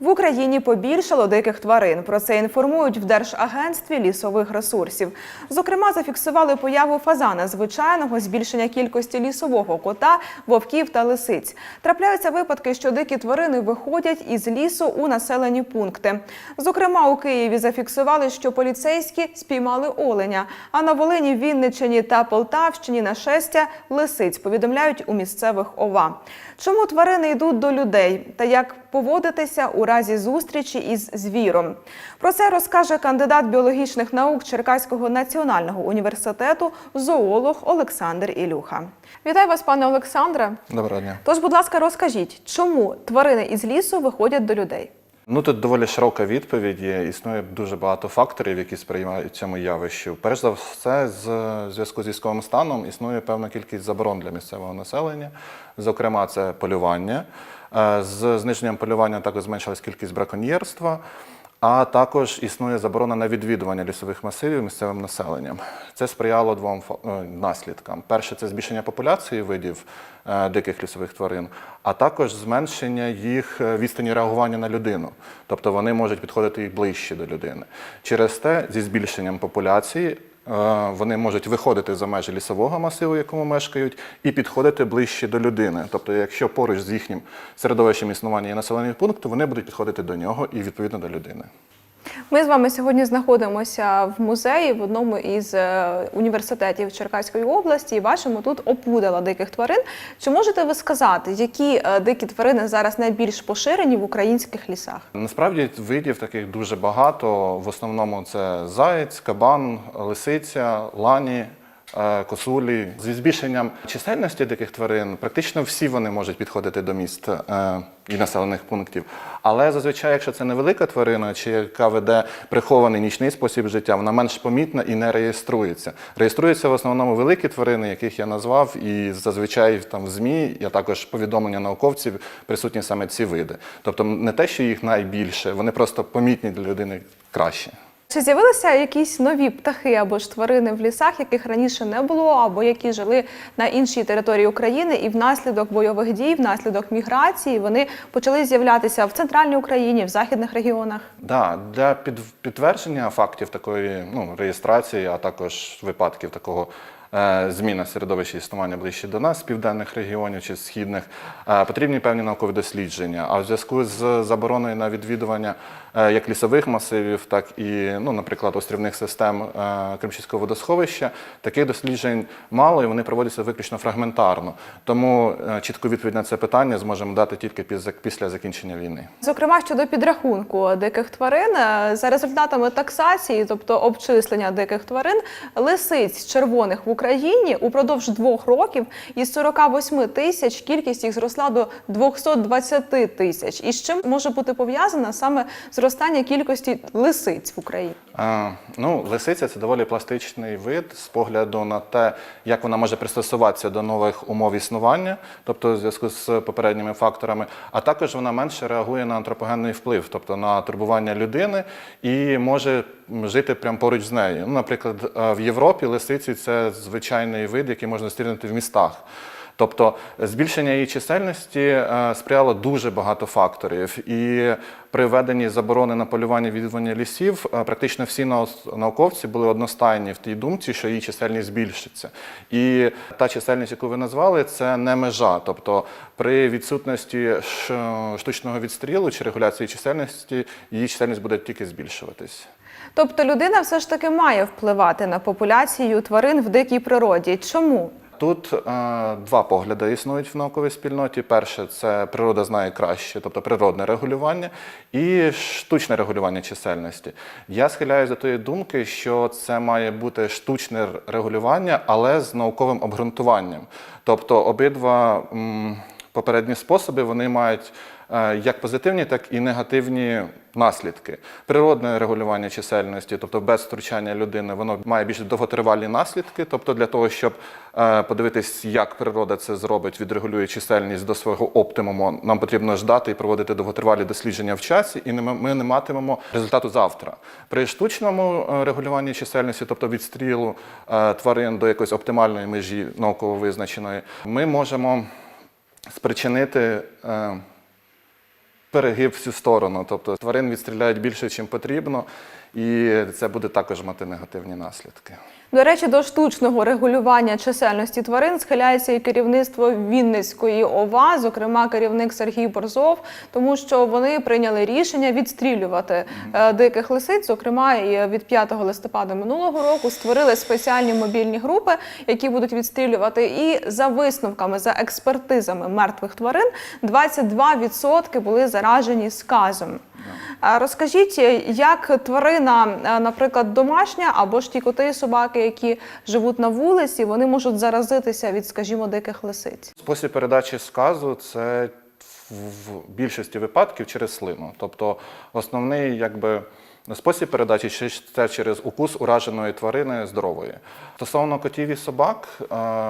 В Україні побільшало диких тварин. Про це інформують в Держагентстві лісових ресурсів. Зокрема, зафіксували появу фазана звичайного, збільшення кількості лісового кота, вовків та лисиць. Трапляються випадки, що дикі тварини виходять із лісу у населені пункти. Зокрема, у Києві зафіксували, що поліцейські спіймали оленя. А на Волині, Вінниччині та Полтавщині нашестя лисиць повідомляють у місцевих ОВА. Чому тварини йдуть до людей та як поводитися у разі зустрічі із звіром? Про це розкаже кандидат біологічних наук Черкаського національного університету зоолог Олександр Ілюха. Вітаю вас, пане Олександре. Доброго дня. Тож, будь ласка, розкажіть, чому тварини із лісу виходять до людей? Ну тут доволі широка відповідь є. Існує дуже багато факторів, які сприймають цьому явищу. Перш за все, з зв'язку з військовим станом існує певна кількість заборон для місцевого населення. Зокрема, це полювання. Е, З зниженням полювання також зменшилась кількість браконьєрства. А також існує заборона на відвідування лісових масивів місцевим населенням. Це сприяло двом е, наслідкам. Перше це збільшення популяції видів е, диких лісових тварин, а також зменшення їх е, відстані реагування на людину. Тобто вони можуть підходити їх ближче до людини. Через те, зі збільшенням популяції. Вони можуть виходити за межі лісового масиву, в якому мешкають, і підходити ближче до людини. Тобто, якщо поруч з їхнім середовищем існування є населений пункт, то вони будуть підходити до нього і відповідно до людини. Ми з вами сьогодні знаходимося в музеї в одному із е, університетів Черкаської області і бачимо тут опудала диких тварин. Чи можете ви сказати, які е, дикі тварини зараз найбільш поширені в українських лісах? Насправді видів таких дуже багато. В основному це заєць, кабан, лисиця, лані. Е, Косулі зі збільшенням чисельності диких тварин практично всі вони можуть підходити до міст е, і населених пунктів. Але зазвичай, якщо це невелика тварина, чи яка веде прихований нічний спосіб життя, вона менш помітна і не реєструється. Реєструються в основному великі тварини, яких я назвав, і зазвичай там в ЗМІ, я також повідомлення науковців присутні саме ці види. Тобто не те, що їх найбільше, вони просто помітні для людини краще. Чи з'явилися якісь нові птахи або ж тварини в лісах, яких раніше не було, або які жили на іншій території України, і внаслідок бойових дій, внаслідок міграції вони почали з'являтися в центральній Україні, в західних регіонах? Да, для підтвердження фактів такої ну, реєстрації, а також випадків такого е, зміни середовища існування ближче до нас, південних регіонів чи східних, е, потрібні певні наукові дослідження. А в зв'язку з забороною на відвідування е, як лісових масивів, так і, ну, наприклад, острівних систем Кримчицького водосховища, таких досліджень мало і вони проводяться виключно фрагментарно. Тому чітку відповідь на це питання зможемо дати тільки після закінчення війни. Зокрема, щодо підрахунку диких тварин, за результатами таксації, тобто обчислення диких тварин, лисиць червоних в Україні упродовж двох років із 48 тисяч кількість їх зросла до 220 тисяч. І з чим може бути пов'язане саме зростання кількості лисиць в Україні? А, ну, лисиця це доволі пластичний вид з погляду на те, як вона може пристосуватися до нових умов існування, тобто в зв'язку з попередніми факторами, а також вона менше реагує на антропогенний вплив, тобто на турбування людини і може жити прямо поруч з нею. Ну, наприклад, в Європі лисиці це звичайний вид, який можна зустрінути в містах. Тобто збільшення її чисельності е, сприяло дуже багато факторів. І при введенні заборони на полювання відвідування лісів е, практично всі нау- науковці були одностайні в тій думці, що її чисельність збільшиться. І та чисельність, яку ви назвали, це не межа. Тобто при відсутності штучного відстрілу чи регуляції чисельності її чисельність буде тільки збільшуватись. Тобто людина все ж таки має впливати на популяцію тварин в дикій природі. Чому? Тут е, два погляди існують в науковій спільноті. Перше це природа знає краще, тобто природне регулювання, і штучне регулювання чисельності. Я схиляюся до тої думки, що це має бути штучне регулювання, але з науковим обґрунтуванням. Тобто обидва м, попередні способи вони мають як позитивні, так і негативні наслідки. Природне регулювання чисельності, тобто без втручання людини, воно має більш довготривалі наслідки. Тобто, для того, щоб е, подивитись, як природа це зробить, відрегулює чисельність до свого оптимуму, нам потрібно ждати і проводити довготривалі дослідження в часі, і ми не матимемо результату завтра. При штучному е, регулюванні чисельності, тобто відстрілу е, тварин до якоїсь оптимальної межі науково визначеної, ми можемо спричинити. Перегиб в цю сторону. Тобто тварин відстріляють більше, ніж потрібно, і це буде також мати негативні наслідки. До речі, до штучного регулювання чисельності тварин схиляється і керівництво Вінницької ОВА, зокрема керівник Сергій Борзов, тому що вони прийняли рішення відстрілювати е, диких лисиць. Зокрема, і від 5 листопада минулого року створили спеціальні мобільні групи, які будуть відстрілювати. І за висновками, за експертизами мертвих тварин, 22% були заражені сказом. Розкажіть, як тварина, е, наприклад, домашня або ж ті коти і собаки, які живуть на вулиці, вони можуть заразитися від, скажімо, диких лисиць. Спосіб передачі сказу це в більшості випадків через слину. Тобто основний якби, спосіб передачі це через укус ураженої тварини здорової. Стосовно котів і собак, е,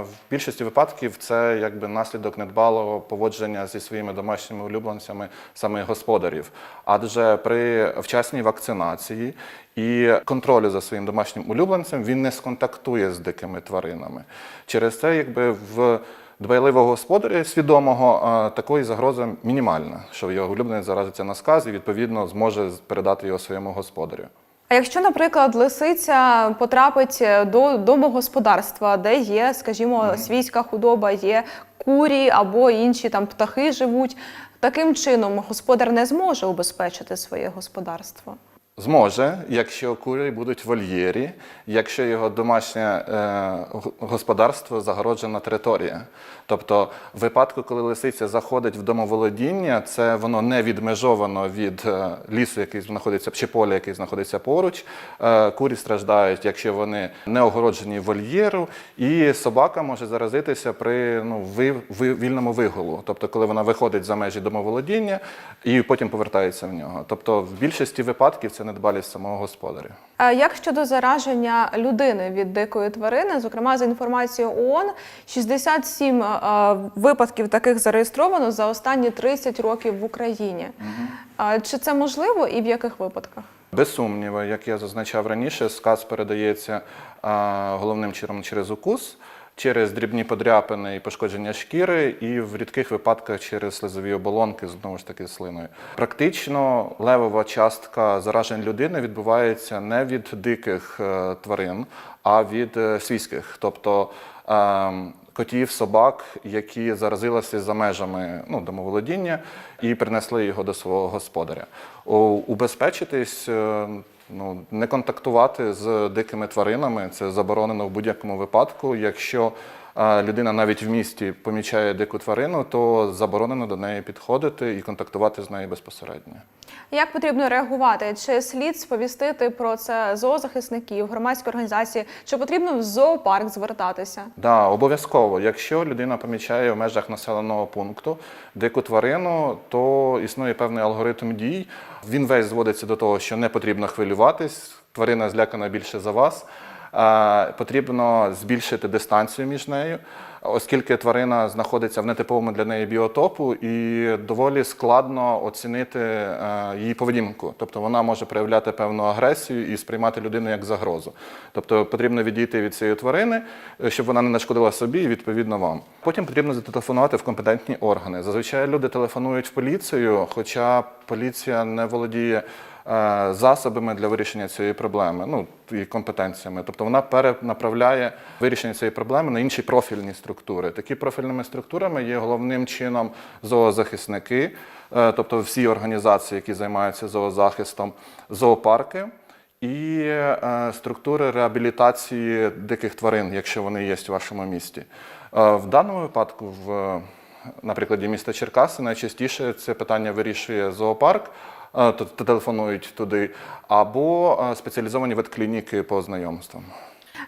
в більшості випадків це якби наслідок недбалого поводження зі своїми домашніми улюбленцями саме господарів. Адже при вчасній вакцинації і контролю за своїм домашнім улюбленцем він не сконтактує з дикими тваринами. Через це, якби в дбайливого господаря свідомого такої загрози мінімальна, що його улюбленець заразиться на сказ і відповідно зможе передати його своєму господарю. А якщо, наприклад, лисиця потрапить до домогосподарства, де є, скажімо, свійська худоба, є курі або інші там птахи живуть, таким чином господар не зможе убезпечити своє господарство. Зможе, якщо кури будуть в вольєрі, якщо його домашнє е, господарство загороджена територія. Тобто, в випадку, коли лисиця заходить в домоволодіння, це воно не відмежовано від е, лісу, який знаходиться чи поля, який знаходиться поруч. Е, курі страждають, якщо вони не огороджені вольєру, і собака може заразитися при ну, ви, ви- вільному вигулу. Тобто, коли вона виходить за межі домоволодіння і потім повертається в нього. Тобто, в більшості випадків це недбалість самого господаря. А як щодо зараження людини від дикої тварини, зокрема за інформацією ООН, 67 е, випадків таких зареєстровано за останні 30 років в Україні. А Чи це можливо і в яких випадках? Без сумніву, як я зазначав раніше, сказ передається а, головним чином через укус, через дрібні подряпини і пошкодження шкіри, і в рідких випадках через слизові оболонки, знову ж таки, слиною. Практично левова частка заражень людини відбувається не від диких е, тварин, а від е, свійських. Тобто ем, котів, собак, які заразилися за межами ну, домоволодіння і принесли його до свого господаря. Убезпечитись, е, ну, не контактувати з дикими тваринами це заборонено в будь-якому випадку. Якщо людина навіть в місті помічає дику тварину, то заборонено до неї підходити і контактувати з нею безпосередньо. Як потрібно реагувати? Чи слід сповістити про це зоозахисників, громадські організації? Чи потрібно в зоопарк звертатися? Да, обов'язково. Якщо людина помічає в межах населеного пункту дику тварину, то існує певний алгоритм дій. Він весь зводиться до того, що не потрібно хвилюватись, тварина злякана більше за вас. Потрібно збільшити дистанцію між нею, оскільки тварина знаходиться в нетиповому для неї біотопу, і доволі складно оцінити е, її поведінку. Тобто вона може проявляти певну агресію і сприймати людину як загрозу. Тобто потрібно відійти від цієї тварини, е, щоб вона не нашкодила собі і відповідно вам. Потім потрібно зателефонувати в компетентні органи. Зазвичай люди телефонують в поліцію, хоча поліція не володіє засобами для вирішення цієї проблеми, ну і компетенціями. Тобто вона перенаправляє вирішення цієї проблеми на інші профільні структури. Такі профільними структурами є головним чином зоозахисники, е, тобто всі організації, які займаються зоозахистом, зоопарки. І е, структури реабілітації диких тварин, якщо вони є в вашому місті. Е, в даному випадку, в, на прикладі міста Черкаси, найчастіше це питання вирішує зоопарк, е, телефонують туди, або е, спеціалізовані ветклініки по знайомствам.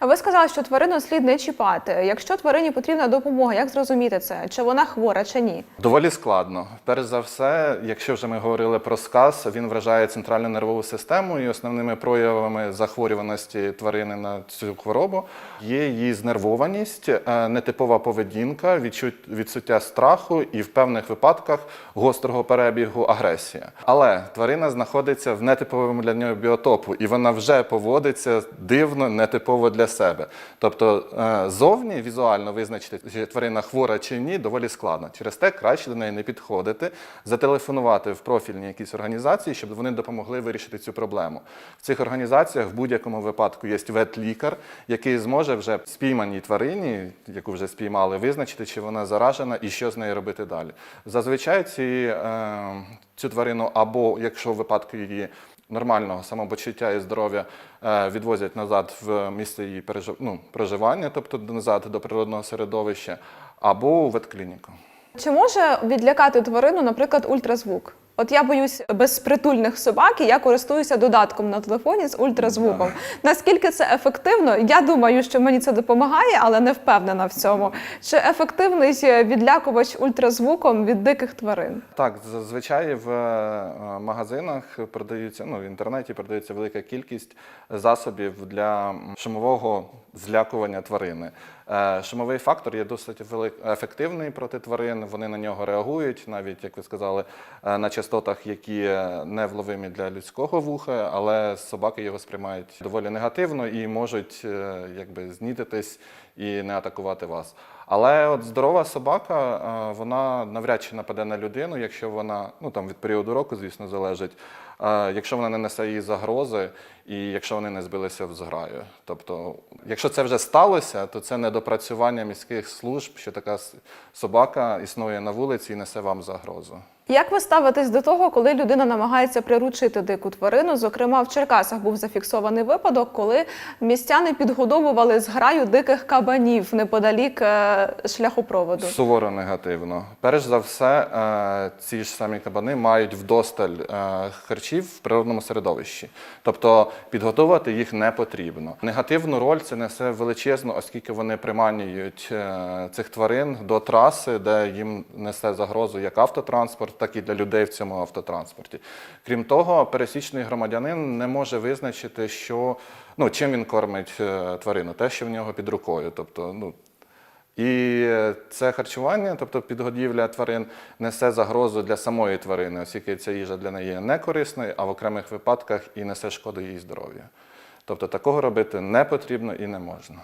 Ви сказали, що тварину слід не чіпати. Якщо тварині потрібна допомога, як зрозуміти це? Чи вона хвора, чи ні? Доволі складно. Перш за все, якщо вже ми говорили про сказ, він вражає центральну нервову систему, і основними проявами захворюваності тварини на цю хворобу є її знервованість, е, нетипова поведінка, відчут- відсуття страху і в певних випадках гострого перебігу агресія. Але тварина знаходиться в нетиповому для нього біотопу, і вона вже поводиться дивно, нетипово для для себе. Тобто е, зовні візуально визначити, чи тварина хвора чи ні, доволі складно. Через те краще до неї не підходити, зателефонувати в профільні якісь організації, щоб вони допомогли вирішити цю проблему. В цих організаціях в будь-якому випадку є ветлікар, який зможе вже спійманій тварині, яку вже спіймали, визначити, чи вона заражена і що з нею робити далі. Зазвичай ці, е, цю тварину, або якщо в випадку її нормального самопочуття і здоров'я е, відвозять назад в місце її ну, проживання, тобто назад до природного середовища, або в ветклініку. Чи може відлякати тварину, наприклад, ультразвук? От я боюсь безпритульних собак, і я користуюся додатком на телефоні з ультразвуком. Наскільки це ефективно? Я думаю, що мені це допомагає, але не впевнена в цьому. Чи ефективний відлякувач ультразвуком від диких тварин? Так, зазвичай в е, магазинах продаються, ну в інтернеті продається велика кількість засобів для шумового злякування тварини. Е, Шумовий фактор є досить ефективний проти тварин. Вони на нього реагують, навіть як ви сказали, е, на частотах, які не вловимі для людського вуха, але собаки його сприймають доволі негативно і можуть е, якби знітитись і не атакувати вас. Але от здорова собака, вона навряд чи нападе на людину, якщо вона, ну там від періоду року, звісно, залежить, якщо вона не несе їй загрози і якщо вони не збилися в зграю. Тобто, якщо це вже сталося, то це недопрацювання міських служб, що така собака існує на вулиці і несе вам загрозу. Як ви ставитесь до того, коли людина намагається приручити дику тварину? Зокрема, в Черкасах був зафіксований випадок, коли містяни підгодовували зграю диких кабанів неподалік е, шляхопроводу. Суворо негативно. Перш за все, е, ці ж самі кабани мають вдосталь е, харчів в природному середовищі. Тобто підготовувати їх не потрібно. Негативну роль це несе величезно, оскільки вони приманюють е, цих тварин до траси, де їм несе загрозу як автотранспорт, так і для людей в цьому автотранспорті. Крім того, пересічний громадянин не може визначити, що ну чим він кормить е, тварину, те, що в нього під рукою. Тобто, ну і е, це харчування, тобто підгодівля тварин, несе загрозу для самої тварини, оскільки ця їжа для неї є не корисною, а в окремих випадках і несе шкоду її здоров'ю. Тобто такого робити не потрібно і не можна.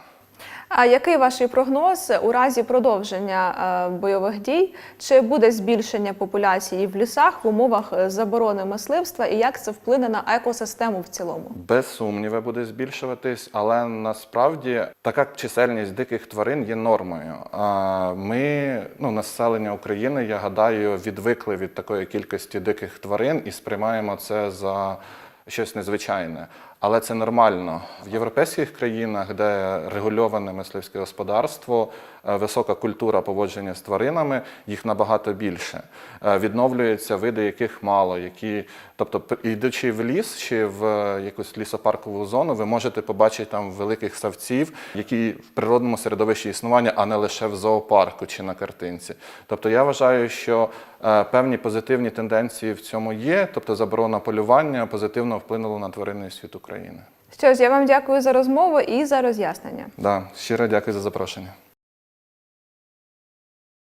А який ваш прогноз у разі продовження е, бойових дій? Чи буде збільшення популяції в лісах в умовах е, заборони мисливства, і як це вплине на екосистему в цілому? Без сумніву буде збільшуватись, але насправді така чисельність диких тварин є нормою. Ми, ну, населення України, я гадаю, відвикли від такої кількості диких тварин і сприймаємо це за щось незвичайне. Але це нормально. В європейських країнах, де регульоване мисливське господарство, е, висока культура поводження з тваринами, їх набагато більше. Е, Відновлюються види, яких мало, які, тобто, йдучи в ліс чи в е, якусь лісопаркову зону, ви можете побачити там великих савців, які в природному середовищі існування, а не лише в зоопарку чи на картинці. Тобто я вважаю, що певні позитивні тенденції в цьому є, тобто заборона полювання позитивно вплинула на тваринний світ України. Що ж, я вам дякую за розмову і за роз'яснення. Да, щиро дякую за запрошення.